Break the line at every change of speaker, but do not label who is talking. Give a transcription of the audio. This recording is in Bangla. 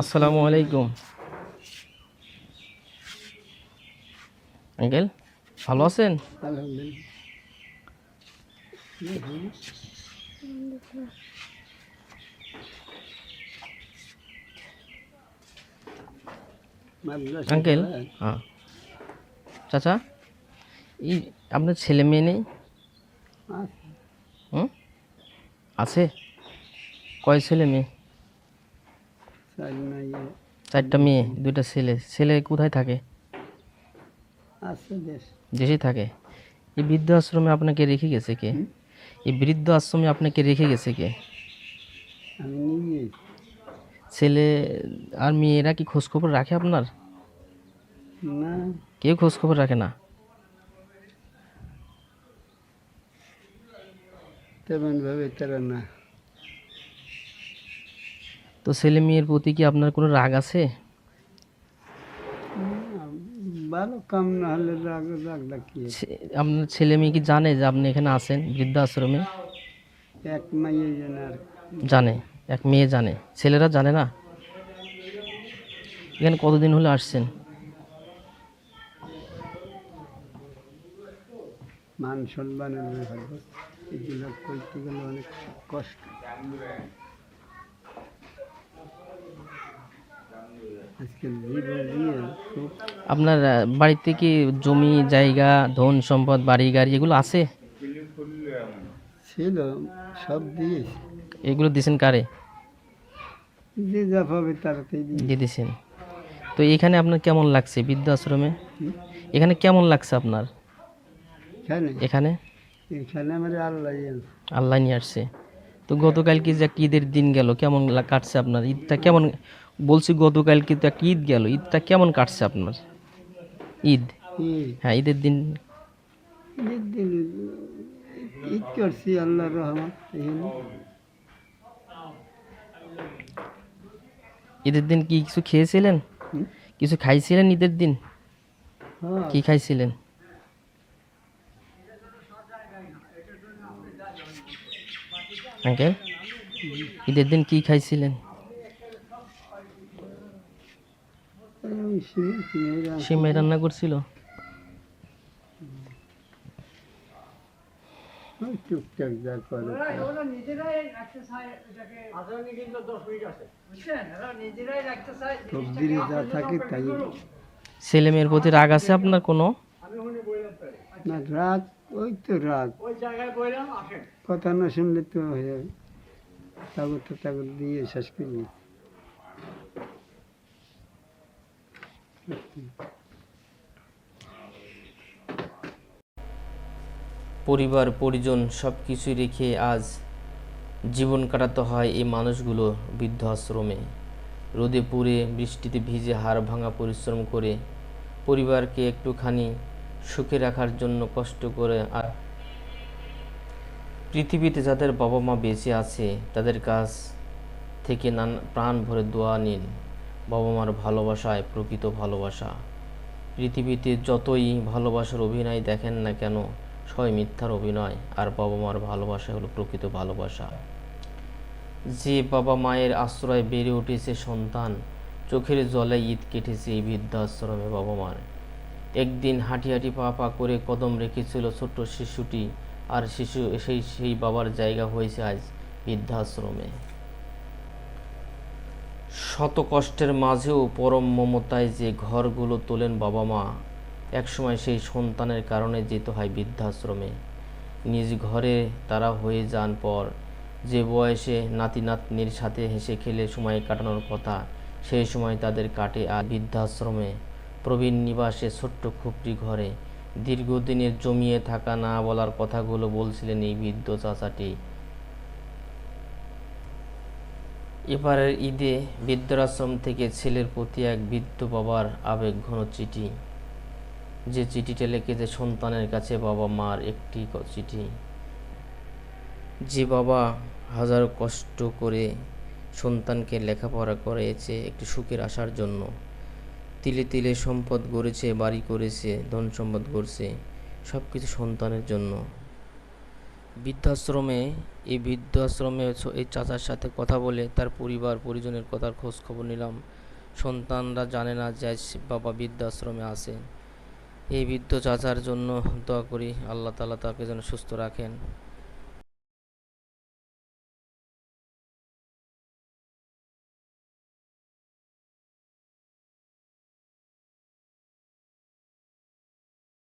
আসসালামু আলাইকুম। আঙ্কেল ভালো আছেন? আঙ্কেল হ্যাঁ চাচা এই আপনার ছেলে মেয়ে নেই?
আছে।
কয় ছেলে মেয়ে? চারটা মেয়ে দুইটা ছেলে। ছেলে কোথায় থাকে?
দেশ।
থাকে। এই বৃদ্ধ আশ্রমে আপনাকে রেখে গেছে কে? এই বৃদ্ধ আশ্রমে আপনাকে রেখে গেছে কে? ছেলে আর মেয়েরা কি খোঁজখবর রাখে আপনার?
না।
কেউ খোঁজখবর রাখে না?
তেমন ভাবে তারা না।
তো ছেলে মেয়ের প্রতি কি আপনার কোনো রাগ আছে?
ভালো কাম না হলে রাগ রাগ ডাকি
আপনার ছেলে মেয়ে কি জানে যে আপনি এখানে আছেন বৃদ্ধাশ্রমে?
এক আর
জানে এক মেয়ে জানে। ছেলেরা জানে না? এখানে কতদিন হলে আসছেন?
মান সম্মানের ব্যাপার। এগুলো করতে গেলে অনেক কষ্ট আজকে জীবন দিয়ে খুব
আপনার বাড়িতে কি জমি জায়গা ধন সম্পদ বাড়ি গাড়ি এগুলো আছে?
ছিল সব দিয়েছে।
এগুলো দিছেন কারে?
যে যা পাবে তাড়াতাড়ি দিয়ে
দিয়ে তো এখানে আপনার কেমন লাগছে বৃদ্ধাশ্রমে? এখানে কেমন লাগছে আপনার?
এখানে?
এখানে?
এখানে আমার আল্লাহ
আল্লাহ নিয়ে আসছে। তো গতকাল কি যে ঈদের দিন গেল? কেমন কাটছে আপনার? ঈদটা কেমন বলছি গতকাল কি তো একটা ঈদ গেল। ঈদটা কেমন কাটছে আপনার? ঈদ? হ্যাঁ ঈদের দিন
ঈদ দিন ঈদ করছি আল্লাহর রহমত
ঈদের দিন কি কিছু খেয়েছিলেন? কিছু খাইছিলেন ঈদের দিন?
হ্যাঁ।
কি খাইছিলেন? আঙ্কেল? ঈদের দিন কি খাইছিলেন? সিমাই রান্না করছিল।
টুকটাক যা করে। সবজির যা থাকে তাই।
ছেলে মেয়ের প্রতি রাগ আছে আপনার কোনো?
না রাগ ওই তো রাগ কথা না শুনলে তো হয়ে যাবে। তাগর তো তাগর দিয়ে শেষ করি।
পরিবার পরিজন সব কিছুই রেখে আজ জীবন কাটাতে হয় এই মানুষগুলো বৃদ্ধ আশ্রমে রোদে পুড়ে বৃষ্টিতে ভিজে হাড় ভাঙা পরিশ্রম করে পরিবারকে একটুখানি সুখে রাখার জন্য কষ্ট করে আর পৃথিবীতে যাদের বাবা মা বেঁচে আছে, তাদের কাছ থেকে নান প্রাণ ভরে দোয়া নিন। বাবা মার ভালোবাসায় প্রকৃত ভালোবাসা। পৃথিবীতে যতই ভালোবাসার অভিনয় দেখেন না কেন, সবাই মিথ্যার অভিনয়, আর বাবা মার ভালোবাসা হলো প্রকৃত ভালোবাসা। যে বাবা মায়ের আশ্রয় বেড়ে উঠেছে সন্তান, চোখের জলে ঈদ কেটেছে এই বৃদ্ধাশ্রমে বাবা মার একদিন হাঁটি হাঁটি পা পা করে কদম রেখেছিল ছোট্ট শিশুটি আর শিশু সেই সেই বাবার জায়গা হয়েছে আজ বৃদ্ধাশ্রমে। শত কষ্টের মাঝেও পরম মমতায় যে ঘরগুলো তোলেন বাবা মা, একসময় সেই সন্তানের কারণে যেতে হয় বৃদ্ধাশ্রমে। নিজ ঘরে তারা হয়ে যান পর যে বয়সে নাতি নাতনির সাথে হেসে খেলে সময় কাটানোর কথা, সেই সময় তাদের কাটে আর বৃদ্ধাশ্রমে। প্রবীণ নিবাসে ছোট্ট খুপড়ি ঘরে দীর্ঘদিনের জমিয়ে থাকা না বলার কথাগুলো বলছিলেন এই বৃদ্ধ চাচাটি। এবারের ঈদে বৃদ্ধাশ্রম থেকে ছেলের প্রতি এক বৃদ্ধ বাবার আবেগ ঘন চিঠি। যে চিঠিটা লিখেছে সন্তানের কাছে বাবা মার একটি চিঠি। যে বাবা হাজার কষ্ট করে সন্তানকে লেখাপড়া করেছে একটি সুখের আসার জন্য। তিলে তিলে সম্পদ গড়েছে, বাড়ি করেছে, ধন সম্পদ গড়ছে সব কিছু সন্তানের জন্য। বৃদ্ধাশ্রমে, এই বৃদ্ধাশ্রমে এই চাচার সাথে কথা বলে তার পরিবার, পরিজনের কথার খোঁজ খবর নিলাম। সন্তানরা জানে না যে বাবা বৃদ্ধাশ্রমে আছেন এই বৃদ্ধ চাচার জন্য দোয়া করি, আল্লাহ তালা তাকে যেন সুস্থ রাখেন।